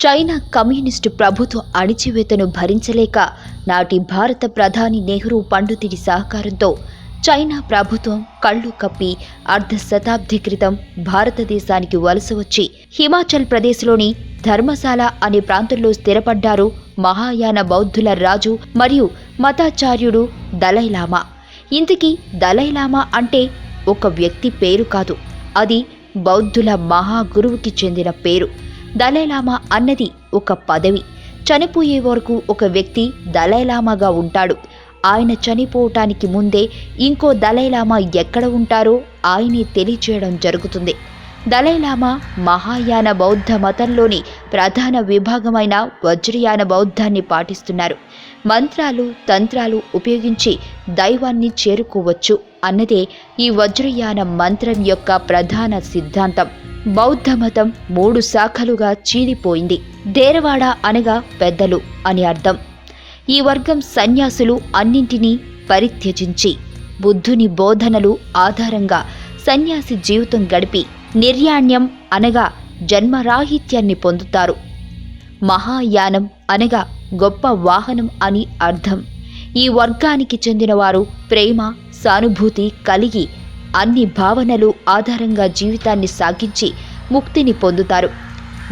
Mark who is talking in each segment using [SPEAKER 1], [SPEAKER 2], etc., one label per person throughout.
[SPEAKER 1] China communist ప్రభుత్వ అణిచివేతను భరించలేక నాటి భారత ప్రధాని నెహ్రూ పండుతిడి సహకారంతో చైనా ప్రభుత్వం కళ్ళు కప్పి అర్ధ శతాబ్ది క్రితం భారతదేశానికి వలస వచ్చి హిమాచల్ ప్రదేశ్లోని ధర్మశాల అనే ప్రాంతంలో స్థిరపడ్డారు మహాయాన బౌద్ధుల రాజు మరియు మతాచార్యుడు దలైలామా. ఇంతకీ దలైలామా అంటే ఒక వ్యక్తి పేరు కాదు అది బౌద్ధుల మహాగురువుకి చెందిన పేరు. దలైలామా అన్నది ఒక పదవి. చనిపోయే వరకు ఒక వ్యక్తి దలైలామాగా ఉంటాడు. ఆయన చనిపోవటానికి ముందే ఇంకో దలైలామా ఎక్కడ ఉంటారో ఆయనే తెలియచేయడం జరుగుతుంది. దలైలామా మహాయాన బౌద్ధ మతంలోని ప్రధాన విభాగమైన వజ్రయాన బౌద్ధాన్ని పాటిస్తున్నారు. మంత్రాలు తంత్రాలు ఉపయోగించి దైవాన్ని చేరుకోవచ్చు అన్నదే ఈ వజ్రయాన మంత్రం యొక్క ప్రధాన సిద్ధాంతం. బౌద్ధ మతం మూడు శాఖలుగా చీలిపోయింది. దేరవాడ అనగా పెద్దలు అని అర్థం. ఈ వర్గం సన్యాసులు అన్నింటినీ పరిత్యజించి బుద్ధుని బోధనలు ఆధారంగా సన్యాసి జీవితం గడిపి నిర్యాణ్యం అనగా జన్మరాహిత్యాన్ని పొందుతారు. మహాయానం అనగా గొప్ప వాహనం అని అర్థం. ఈ వర్గానికి చెందినవారు ప్రేమ సానుభూతి కలిగి అన్ని భావనలు ఆధారంగా జీవితాన్ని సాగించి ముక్తిని పొందుతారు.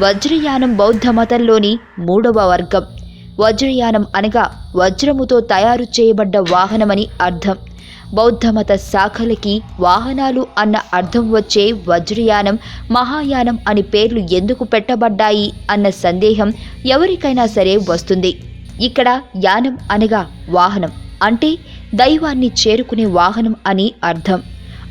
[SPEAKER 1] వజ్రయానం బౌద్ధ మతంలోని మూడవ వర్గం. వజ్రయానం అనగా వజ్రముతో తయారు చేయబడ్డ వాహనమని అర్థం. బౌద్ధమత శాఖలకి వాహనాలు అన్న అర్థం వచ్చే వజ్రయానం మహాయానం అని పేర్లు ఎందుకు పెట్టబడ్డాయి అన్న సందేహం ఎవరికైనా సరే వస్తుంది. ఇక్కడ యానం అనగా వాహనం. అంటే దైవాన్ని చేరుకునే వాహనం అని అర్థం.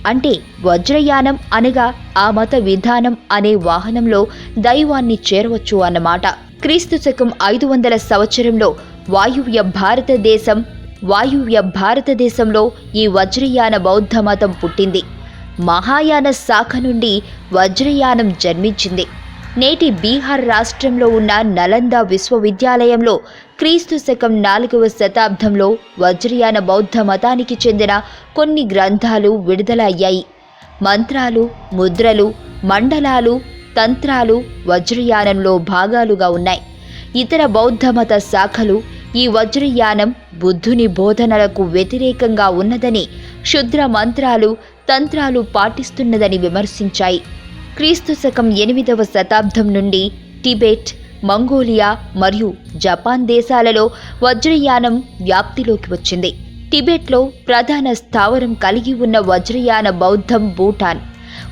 [SPEAKER 1] అంటే వజ్రయానం అనగా ఆ మత విధానం అనే వాహనంలో దైవాన్ని చేరవచ్చు అన్నమాట. క్రీస్తు శకం ఐదు వందల సంవత్సరంలో వాయువ్య భారతదేశం వాయువ్య భారతదేశంలో ఈ వజ్రయాన బౌద్ధ మతం పుట్టింది. మహాయాన శాఖ నుండి వజ్రయానం జన్మించింది. నేటి బీహార్ రాష్ట్రంలో ఉన్న నలంద విశ్వవిద్యాలయంలో క్రీస్తు శకం నాలుగవ శతాబ్దంలో వజ్రయాన బౌద్ధ మతానికి చెందిన కొన్ని గ్రంథాలు విడుదల అయ్యాయి మంత్రాలు ముద్రలు మండలాలు తంత్రాలు వజ్రయానంలో భాగాలుగా ఉన్నాయి. ఇతర బౌద్ధ మత శాఖలు ఈ వజ్రయానం బుద్ధుని బోధనలకు వ్యతిరేకంగా ఉన్నదని క్షుద్ర మంత్రాలు తంత్రాలు పాటిస్తున్నదని విమర్శించాయి. క్రీస్తు శకం ఎనిమిదవ శతాబ్దం నుండి టిబెట్ మంగోలియా మరియు జపాన్ దేశాలలో వజ్రయానం వ్యాప్తిలోకి వచ్చింది. టిబెట్లో ప్రధాన స్థావరం కలిగి ఉన్న వజ్రయాన బౌద్ధం భూటాన్.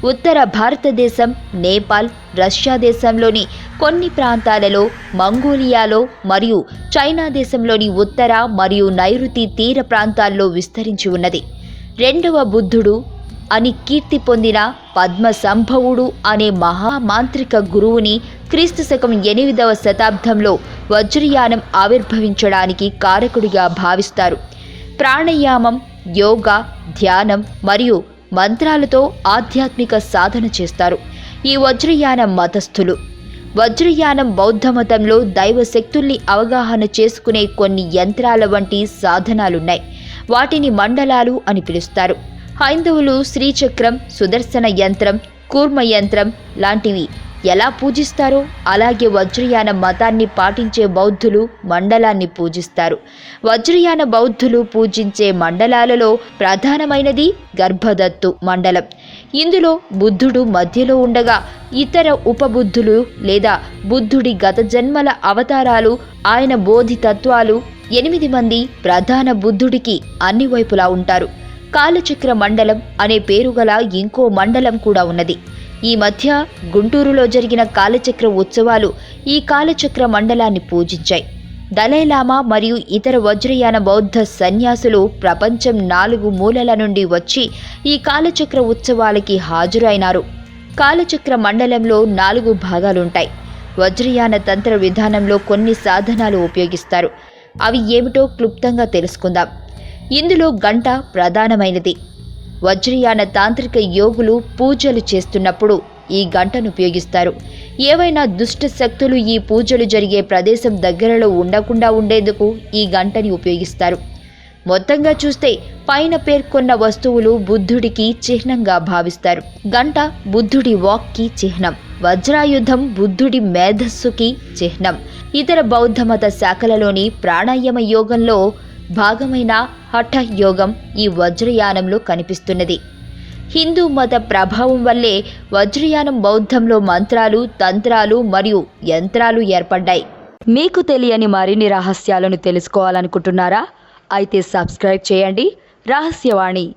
[SPEAKER 1] ఉత్తర భారతదేశం నేపాల్ రష్యా దేశంలోని కొన్ని ప్రాంతాలలో మంగోలియాలో మరియు చైనా దేశంలోని ఉత్తర మరియు నైరుతి తీర ప్రాంతాల్లో విస్తరించి ఉన్నది. రెండవ బుద్ధుడు అని కీర్తి పొందిన పద్మ సంభవుడు అనే మహామాంత్రిక గురువుని క్రీస్తు శకం ఎనిమిదవ శతాబ్దంలో వజ్రయానం ఆవిర్భవించడానికి కారకుడిగా భావిస్తారు. ప్రాణాయామం యోగా ధ్యానం మరియు మంత్రాలతో ఆధ్యాత్మిక సాధన చేస్తారు. ఈ వజ్రయాన మతస్థులు. వజ్రయానం బౌద్ధ మతంలో దైవ శక్తుల్ని అవగాహన చేసుకునే కొన్ని యంత్రాల వంటి సాధనాలున్నాయి. వాటిని మండలాలు అని పిలుస్తారు. హైందవులు శ్రీచక్రం సుదర్శన యంత్రం కూర్మ యంత్రం లాంటివి. ఎలా పూజిస్తారో అలాగే వజ్రయాన మతాన్ని పాటించే బౌద్ధులు మండలాన్ని పూజిస్తారు. వజ్రయాన బౌద్ధులు పూజించే మండలాలలో ప్రధానమైనది గర్భదత్తు మండలం. ఇందులో బుద్ధుడు మధ్యలో ఉండగా ఇతర ఉపబుద్ధులు లేదా బుద్ధుడి గత జన్మల అవతారాలు ఆయన బోధి తత్వాలు ఎనిమిది మంది ప్రధాన బుద్ధుడికి అన్ని వైపులా ఉంటారు. కాలచక్ర మండలం అనే పేరు గల ఇంకో మండలం కూడా ఉన్నది. ఈ మధ్య గుంటూరులో జరిగిన కాలచక్ర ఉత్సవాలు ఈ కాలచక్ర మండలాన్ని పూజించాయి. దలైలామా మరియు ఇతర వజ్రయాన బౌద్ధ సన్యాసులు ప్రపంచం నాలుగు మూలల నుండి వచ్చి ఈ కాలచక్ర ఉత్సవాలకి హాజరైనారు. కాలచక్ర మండలంలో నాలుగు భాగాలుంటాయి. వజ్రయాన తంత్ర విధానంలో కొన్ని సాధనాలు ఉపయోగిస్తారు. అవి ఏమిటో క్లుప్తంగా తెలుసుకుందాం. ఇందులో గంట ప్రధానమైనది. వజ్రయాన తాంత్రిక యోగులు పూజలు చేస్తున్నప్పుడు ఈ గంటను ఉపయోగిస్తారు. ఏవైనా దుష్ట శక్తులు ఈ పూజలు జరిగే ప్రదేశం దగ్గరలో ఉండకుండా ఉండేందుకు ఈ గంటని ఉపయోగిస్తారు. మొత్తంగా చూస్తే పైన పేర్కొన్న వస్తువులు బుద్ధుడికి చిహ్నంగా భావిస్తారు. గంట బుద్ధుడి వాక్కి చిహ్నం. వజ్రాయుధం బుద్ధుడి మేధస్సుకి చిహ్నం. ఇతర బౌద్ధ మత శాఖలలోని ప్రాణాయామ యోగంలో భాగమైన హఠ యోగం ఈ వజ్రయానంలో కనిపిస్తున్నది. హిందూ మత ప్రభావం వల్లే వజ్రయానం బౌద్ధంలో మంత్రాలు తంత్రాలు మరియు యంత్రాలు ఏర్పడ్డాయి. మీకు తెలియని మరిన్ని రహస్యాలను తెలుసుకోవాలనుకుంటున్నారా? అయితే సబ్స్క్రైబ్ చేయండి. రహస్యవాణి.